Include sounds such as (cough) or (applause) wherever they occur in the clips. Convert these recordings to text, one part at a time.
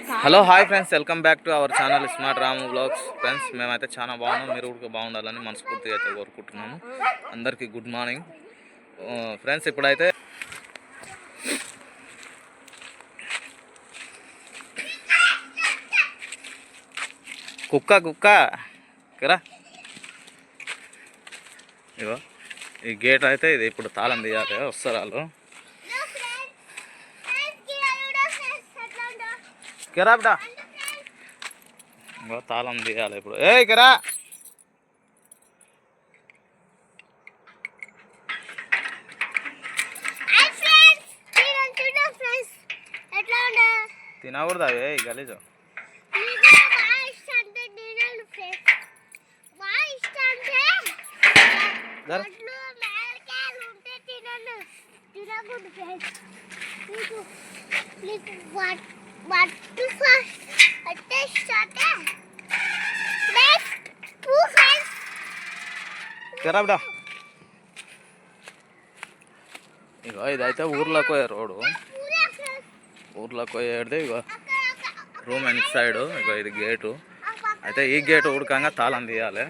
Hello hi friends. Welcome back to our channel smart Ramu blogs friends మేమైతే చాలా బాగున్నాం. మీరు కూడా బాగుండాలని మనస్ఫూర్తిగా అయితే కోరుకుంటున్నాము. అందరికీ గుడ్ మార్నింగ్. ఫ్రెండ్స్ ఇప్పుడైతే కుక్క కుక్క. కదా ఇగో ఈ గేట్ అయితే ఇది ఇప్పుడు తాళం తీయాలి. వస్తారు వాళ్ళు. కెరా బిడ్డ ఇంకో తాళం తీయాలి ఇప్పుడు ఏ కెరా ఎట్లా ఉండే తినకూడదు అవి గలీజు నీకు బాగా ఇష్టం అంటే తినను ఫ్రెండ్స్ బాగా ఇష్టం అంటే జర. వడ్లు మేరకాయలు ఉంటే తినను తినకూడదు ఫ్రెండ్స్ నీకు నీకు వట్ వడ్లు ఫస్ట్ అంటే ఇష్టం అంటే ఇగో ఇదైతే ఊర్లోకి పోయే రోడ్డు. ఊర్లోకి పోయేది ఇగో రూమ్ వెనక సైడ్ ఇగో ఇది గేటు అయితే ఈ గేటు ఉడకంగా తాళం తీయాలి.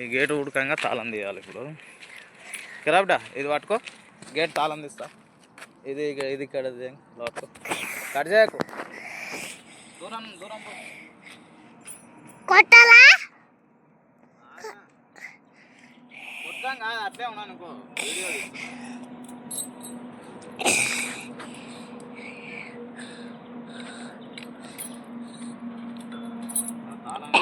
ఈ గేటు ఉడకంగా తాళం తీయాలి ఇప్పుడు. కిరాబిడ ఇది పట్టుకో. గేట్ తాళం తీస్తా. ఇది ఇది ఇక్కడ పట్టుకో కట్ చేయకు. దూరం దూరం. కొట్టాలా? కొట్టాం కాదు అట్లే ఉన్నాను అనుకో వీడియో తీస్తున్నా. తాళం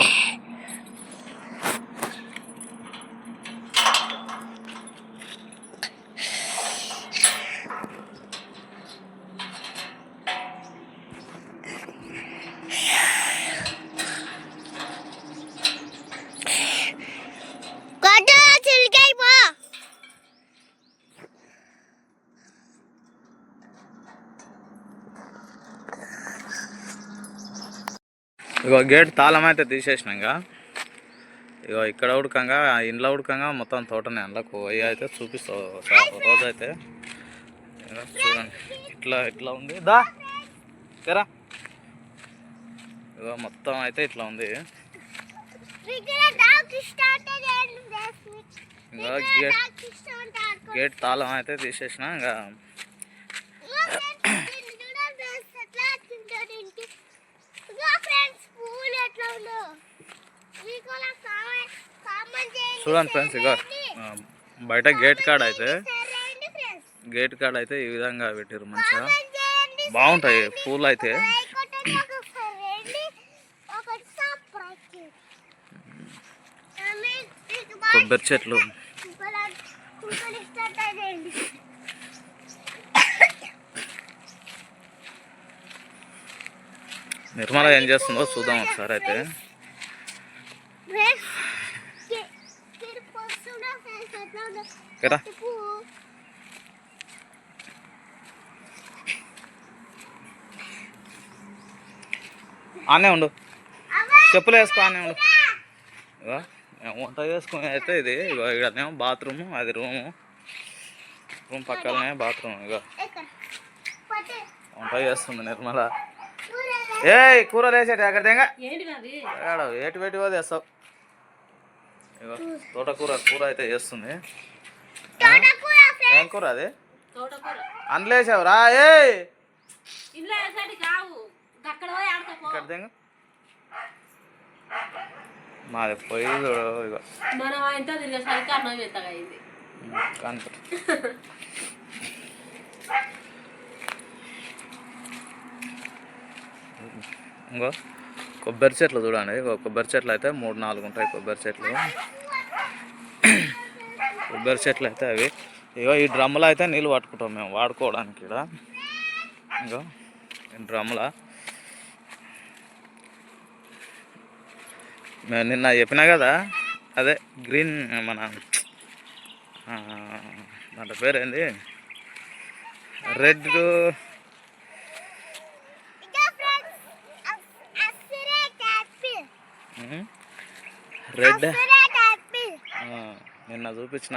కొట్టు చిలికాయి పో ఇగో గేట్ తాళం అయితే తీసేసినాక ఇగో ఇక్కడ ఉడకంగా ఇంట్లో ఉడకంగా మొత్తం తోటనే అందులోకి పోయి అయితే చూపిస్తావు రోజు అయితే. చూడండి. ఇట్లా ఇట్లా ఉంది. దా కరా ఇగో మొత్తం అయితే ఇట్లా ఉంది. ఇంకా గేట్ గేట్ తాళం అయితే తీసేసిన ఇంకా ఇగో ఫ్రెండ్స్ దీన్ని చూడండి ఫ్రెండ్స్ ఎట్లా వచ్చిందో దీనికి ఇగో ఫ్రెండ్స్ పూలు ఎట్లా ఉందో మీకు అలా కామెంట్ కామెంట్ చేయండి చూడండి ఫ్రెండ్స్ ఇగో. ఆ, బయట గేట్ కాడ అయితే గేట్ కాడ అయితే ఈ విధంగా పెట్టారు మంచిగా. బాగుంటాయి పూలు అయితే. లైక్ కొట్టండి ఒక ఫ్రెండ్ ఒకటి సబ్స్క్రైబ్ చేయండి ఆమె మీకు బాగా కొబ్బరి చెట్లు కుంకలు కుంకలు ఇష్టం చేయండి నిర్మల ఏం చేస్తుందో చూద్దాం ఒకసారి అయితే. కదా? ఆనే ఉండు. చెప్పులు వేసుకో ఆనే ఉండు. వంట చేసుకుని అయితే ఇది. ఇక్కడనేమో బాత్రూమ్ అది రూము. రూమ్ పక్కనే బాత్రూమ్ ఇగో వంట చేస్తుంది నిర్మల. ఏ కూర వేసేటి అక్కడ తెంగ ఏంటి తెస్తావు. ఇగో తోటకూర కూర అయితే ఫ్రెండ్స్. ఏం కూర అది? తోటకూర. అందులేసావురా ఏ అక్కడ పోయి ఆడుకోపో (laughs) ఇంకో కొబ్బరి చెట్లు చూడండి. కొబ్బరి చెట్లు అయితే మూడు నాలుగు ఉంటాయి కొబ్బరి చెట్లు. కొబ్బరి చెట్లు అయితే అవి. ఇగో ఈ డ్రమ్ములో అయితే నీళ్ళు పట్టుకుంటాం మేము వాడుకోవడానికి ఇక్కడ ఇంకో ఈ డ్రమ్ముల. మేము నిన్న చెప్పినా కదా అదే గ్రీన్ మన దాంట్లో పేరేంది? రెడ్ ఇగో ఫ్రెండ్స్. అస్- అస్సరేట్ యాపిల్. రెడ్. నిన్న చూపించిన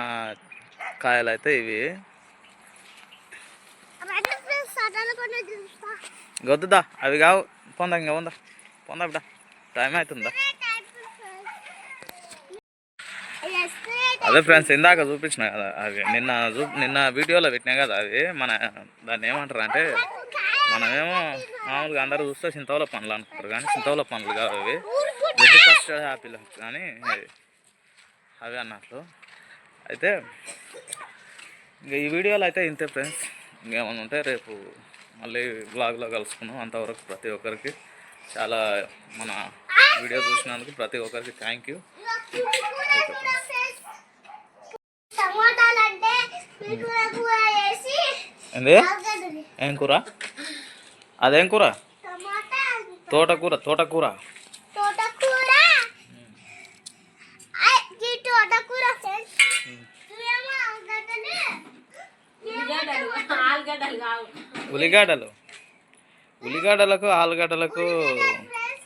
కాయలు అయితే ఇవి గొద్దుదా అవి కావు. పొందా ఇంకా ఉందా పొందా బిడ్డ టైం అవుతుందా అదే ఫ్రెండ్స్ ఇందాక చూపించిన కదా అవి. నిన్న చూ నిన్న వీడియోలో పెట్టినా కదా అవి. మన దాన్ని ఏమంటారు అంటే మనమేమో మామూలుగా అందరూ చూస్తే చింతవల పండ్లు అనుకుంటారు కానీ చింతవల పండ్లు కావు అవి. రెడ్ కస్టర్డ్ యాపిల్ కానీ అవి అన్నట్లు. అయితే ఇంకా ఈ వీడియోలో అయితే ఇంతే ఫ్రెండ్స్. ఇంకేమైనా ఉంటే రేపు మళ్ళీ బ్లాగ్లో కలుసుకుందాం. అంతవరకు ప్రతి ఒక్కరికి చాలా మన వీడియో చూసినందుకు ప్రతి ఒక్కరికి థ్యాంక్ యూ. ఏం కూర? అదేం కూర? తోటకూర తోటకూర ఐ, ఈ తోటకూర ఫ్రెండ్స్ ఇవేమో ఆలుగడ్డలు ఉల్లిగడ్డలు ఆలుగడ్డలు కావు ఉల్లిగడ్డలు ఉల్లిగడ్డలకు ఆలుగడ్డలకు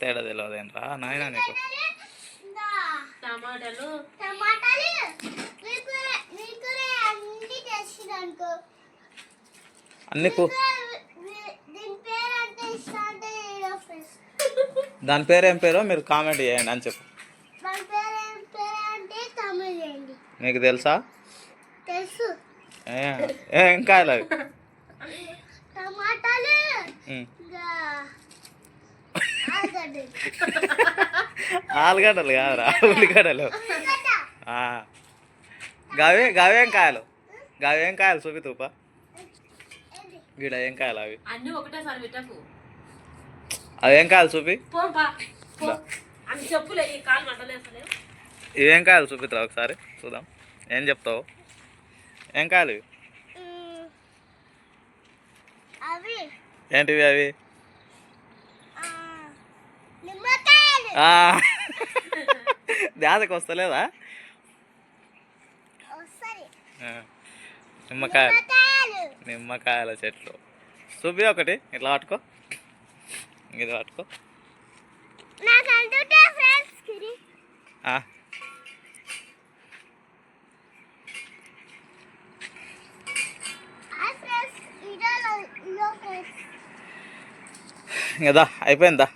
తేడా తెలియదేంట్రా నాయన నీకు. టమాటాలు. అన్ని దీని పేరు ఏం పేరో మీరు కామెంట్ చేయండి అని చెప్పు. మీకు తెలుసా. ఇంకా ఆలుగడ్డలు ఆలుగడ్డలు కాదురా ఉల్లిగడ్డలు. గవే గవేం కాయలు గవేం కాయలు చూపి తూప? గీడ ఏం కాయలు అవి? అన్ని ఒకటేసారి పెట్టకు. అవేం కాయలు చూపి? ఇవేం కాయలు చూపిద్రా ఒకసారి? చూద్దాం. ఏం చెప్తావు? ఏం కాయలు అవి. ఏంటివి అవి. ధ్యాసకి వస్తలేదా? నిమ్మకాయలు. నిమ్మకాయల చెట్లు. చూపి ఒకటి ఇట్లా పట్టుకో. ఇది పట్టుకో. ఆ అయిపోయిందా?